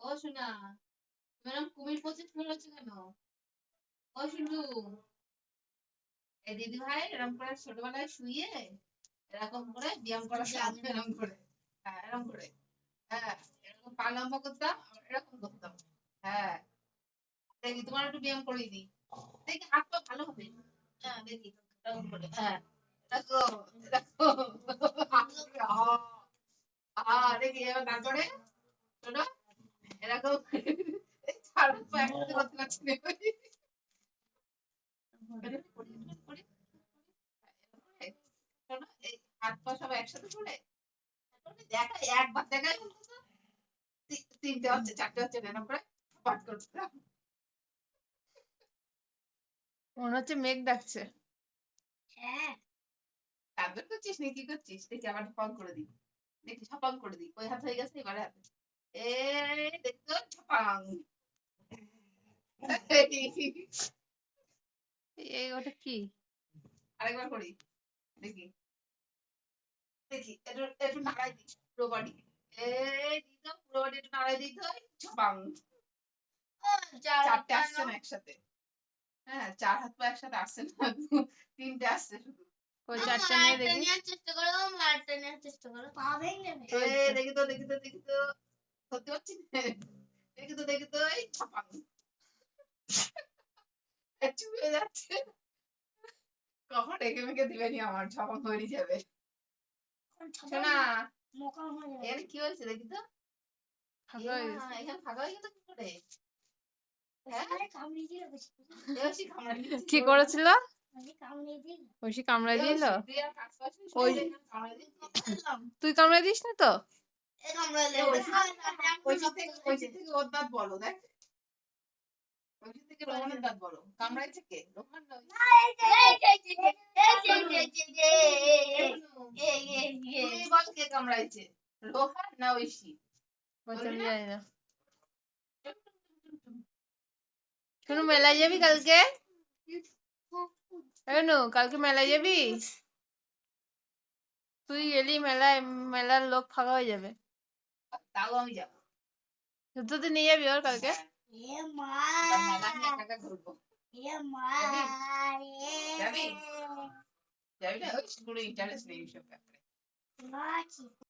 ও madam, কুমির কেন? ও শুনু এই দিদি ভাই করে ছোটবেলায় শুয়ে এরকম করে ব্যায়াম করা করে। হ্যাঁ এরকম করে। হ্যাঁ এরকম পা লম্বা করতাম এরকম করতাম। হ্যাঁ। দেখি, তোমার একটু ব্যায়াম করিয়ে দিই। দেখি, হাত পা ভালো হবে? হ্যাঁ দেখি, এরকম করে। হ্যাঁ দেখো দেখো। তারপরে শোনো এরকম হাত পা সব একসাথে করে দেখা একবার দেখাই তিনটে হচ্ছে চারটে হচ্ছে না এরকম করে পাঠ করতাম মনে হচ্ছে মেঘ ডাকছে। হ্যাঁ। তারপর করছিস নি? কি করছিস? দেখি আবার ফোন করে দিই দেখি ছপাং করে দিই। ওই হাত হয়ে গেছে? এবারে হাতে এ দেখতো এই ওটা কি? আরেকবার করি। দেখি। দেখি একটু একটু নাড়াই দিই পুরো বডি এই দিত পুরো বডি একটু নাড়াই দিত ছপাং চারটে আসছে না একসাথে। হ্যাঁ চার হাত পা একসাথে আসছে না। তিনটে আসছে শুধু। ওই চারটে নিয়ে দেখি। চেষ্টা করো মারটা নেওয়ার চেষ্টা করো পা ভেঙে এ দেখি তো দেখি তো দেখি তো সত্যি হচ্ছে দেখি তো দেখি তো এই ছপাং চুপে যাচ্ছে কখন রেখে মেখে দিবেনি আমার ছপাং হয়ে যাবে শোনা মোকা এখানে কি হয়েছে দেখি তো কি হ্যাঁ করেছিল ঐশী কামড়াই দিল? তুই আর কাজ নি, ওই- শুয়ে এখানে কামড়ায় কামড়াই দিস না তো? কামড়ে কামড়াইছে রোহন না ঐশী? মেলায় যাবি কালকে? এনু কালকে মেলায় যাবি? তুই গেলি মেলায় মেলার লোক ফাঁকা হয়ে যাবে। তাও আমি যাব। শুধু নিয়ে যাবি ওর কালকে? যাবি? যাবি না? ওই কোনো ইন্টারেস্ট নেই এইসব ব্যাপারে।